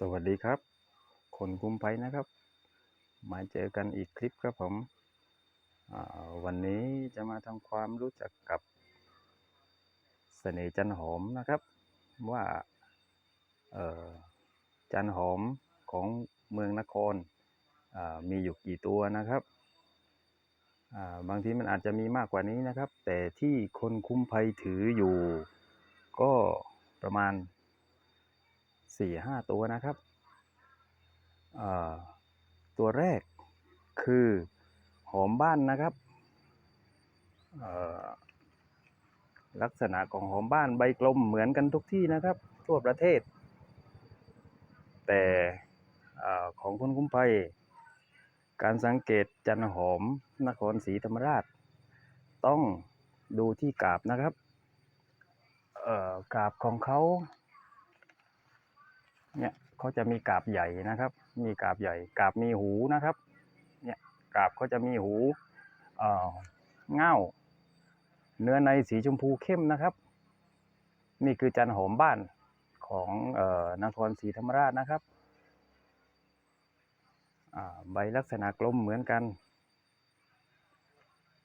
สวัสดีครับ คนกุมไพนะครับ มาเจอกันอีกคลิปครับผมวันนี้จะมาทำความรู้จักกับเสน่ห์จันหอมนะครับ ว่าเออจันหอมของเมืองนครมีอยู่กี่ตัวนะครับบางทีมันอาจจะมีมากกว่านี้นะครับ แต่ที่คนคุ้มภัยถืออยู่ ก็ประมาณ สี่ห้าตัวนะครับตัวแรกคือหอมบ้านนะครับลักษณะของหอมบ้านใบกลมเหมือนกันทุกที่นะครับ ทั่วประเทศ แต่อของคุณคุ้มภัย การสังเกตจันหอมนครศรีธรรมราช ต้องดูที่กาบนะครับกาบของเขา เนี่ยเขาจะมีกาบใหญ่นะครับ มีกาบใหญ่ กาบมีหูนะครับ เนี่ยกาบเขาจะมีหูเอ่อเง่า เนื้อในสีชมพูเข้มนะครับ นี่คือจันหอมบ้านของเอ่อนครศรีธรรมราชนะครับอ่าใบลักษณะกลมเหมือนกัน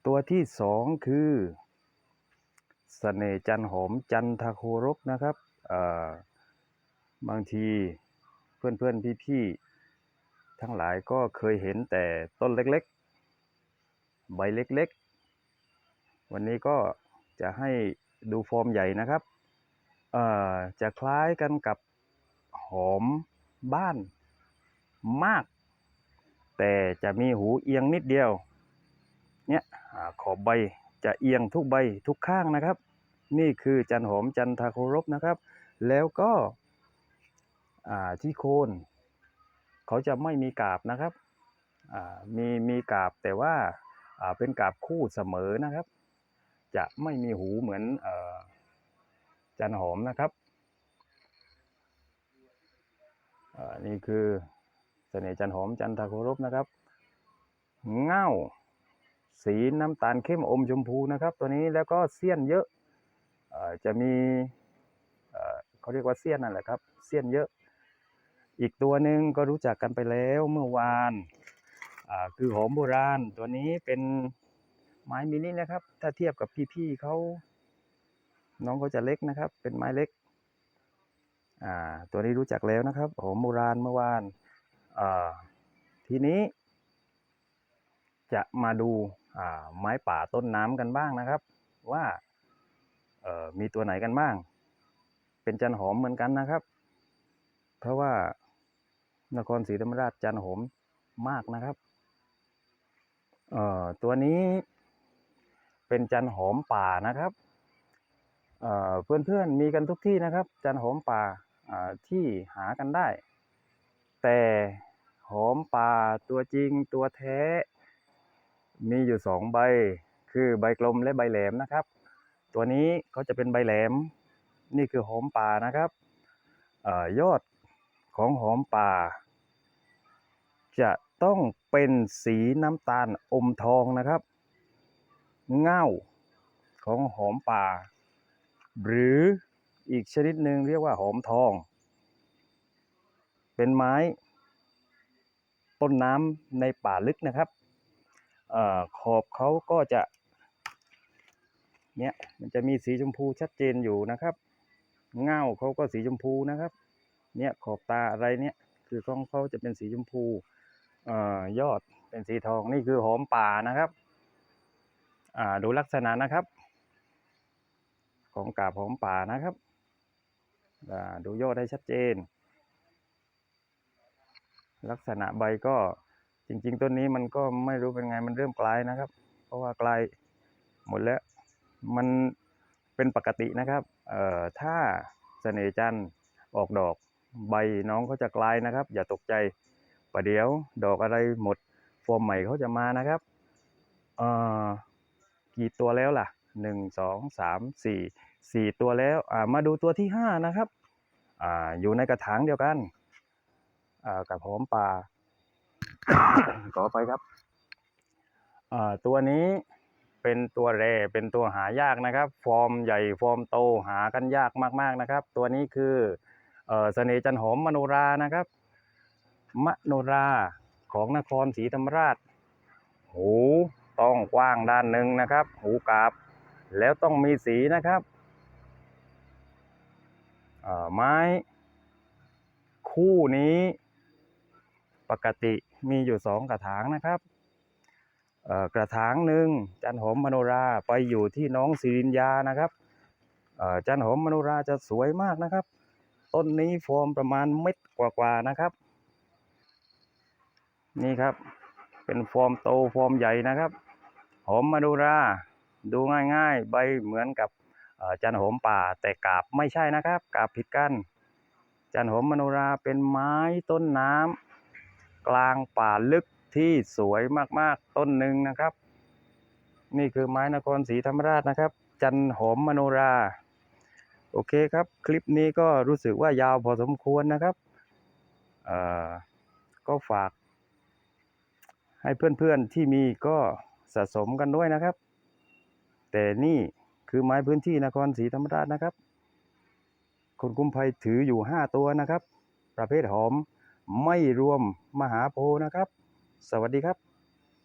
ตัวที่สองคือสเสน่จันหอมจันทโครกนะครับเอ่อ บางทีเพื่อนเพื่อนพี่พี่ทั้งหลายก็เคยเห็นแต่ต้นเล็กๆ ใบเล็กๆ วันนี้ก็จะให้ดูฟอร์มใหญ่นะครับเอ่อจะคล้ายกันกับหอมบ้านมาก แต่จะมีหูเอียงนิดเดียว เนี่ยอขอบใบจะเอียงทุกใบทุกข้างนะครับ นี่คือจันหอมจันทาโครบนะครับ แล้วก็ ที่โคนเขาจะไม่มีกาบนะครับมีมีกาบแต่ว่าเป็นกาบคู่เสมอนะครับ จะไม่มีหูเหมือนอจันหอมนะครับนี่คือเสน่ห์จันหอมจันทาโครบนะครับ เง่าสีน้ำตาลเข้มอมชมพูนะครับ ตัวนี้แล้วก็เสี้ยนเยอะอ่อจะมีเอ่อเขาเรียกว่าเสี้ยนนั่นแหละครับ เสี้ยนเยอะ อีกตัวหนึ่งก็รู้จักกันไปแล้วเมื่อวานคือหอมโบราณ ตัวนี้เป็นไม้มินินะครับ ถ้าเทียบกับพี่ๆเขาน้องเขาจะเล็กนะครับ เป็นไม้เล็กตัวนี้รู้จักแล้วนะครับหอมโบราณเมื่อวานทีนี้จะมาดูไม้ป่าต้นน้ำกันบ้างนะครับ ว่ามีตัวไหนกันบ้าง เป็นจันหอมเหมือนกันนะครับ เพราะว่า นครศรีธรรมราชจันหอมมากนะครับเอ่อตัวนี้เป็นจันหอมป่านะครับเอ่อเพื่อนๆมีกันทุกที่นะครับ จันหอมป่าอ่าที่หากันได้ แต่หอมป่าตัวจริงตัวแท้ มีอยู่สองใบ คือใบกลมและใบแหลมนะครับ ตัวนี้เขาจะเป็นใบแหลม นี่คือหอมป่านะครับเออยอด ของหอมป่า จะต้องเป็นสีน้ำตาลอมทองนะครับเง่าของหอมป่า หรืออีกชนิดหนึ่งเรียกว่าหอมทอง เป็นไม้ ต้นน้ำในป่าลึกนะครับอขอบเขาก็จะเนี่ยมันจะมีสีชมพูชัดเจนอยู่นะครับ เง่าเขาก็สีชมพูนะครับ เนี่ยขอบตาอะไรเนี่ยคือของเขาจะเป็นสีชมพูอยอดเป็นสีทองนี่คือหอมป่านะครับดูลักษณะนะครับ ของกาบหอมป่านะครับดูยอดให้ชัดเจน ลักษณะใบก็จริง ๆ ต้นนี้มันก็ไม่รู้เป็นไงมันเริ่มกลายนะครับ เพราะว่ากลายหมดแล้วมันเป็นปกตินะครับถ้าเสน่จันทร์ออกดอก ใบน้องเขาจะกลายนะครับ อย่าตกใจประเดี๋ยวดอกอะไรหมดฟอร์มใหม่เขาจะมานะครับเอ่อกี่ตัวแล้วล่ะหนึ่งสองสามสี่สี่ตัวแล้วอ่ามาดูตัวที่ห้านะครับอ่าอยู่ในกระถางเดียวกันอ่ากับหอมป่าขอไปครับอ่าตัวนี้เป็นตัวแรเป็นตัวหายากนะครับ ฟอร์มใหญ่ฟอร์มโตหากันยากมากๆนะครับ ตัวนี้คือ เสน่ห์จันหอมมโนรานะครับ มโนราของนครศรีธรรมราช หูต้องกว้างด้านหนึ่งนะครับ หูกราบ แล้วต้องมีสีนะครับไม้คู่นี้ปกติมีอยู่สองกระถางนะครับกระถางหนึ่งจันหอมมโนราไปอยู่ที่น้องศิรินยานะครับจันหอมมโนราจะสวยมากนะครับ ต้นนี้ฟอร์มประมาณเม็ดกว่าๆนะครับ นี่ครับ เป็นฟอร์มโตฟอร์มใหญ่นะครับหอมมโนราดูง่ายๆ ใบเหมือนกับจันหอมป่าแต่กาบไม่ใช่นะครับกาบผิดกัน จันหอมมโนราเป็นไม้ต้นน้ำกลางป่าลึกที่สวยมากๆต้นหนึ่งนะครับ นี่คือไม้นครศรีธรรมราชนะครับ จันหอมมโนรา โอเคครับ คลิปนี้ก็รู้สึกว่ายาวพอสมควรนะครับก็ฝาก ให้เพื่อนๆที่มีก็สะสมกันด้วยนะครับ แต่นี่คือไม้พื้นที่นครศรีธรรมราชนะครับ คนกุมภัยถืออยู่ 5 ตัวนะครับ ประเภทหอมไม่รวมมหาโพนะครับ สวัสดีครับ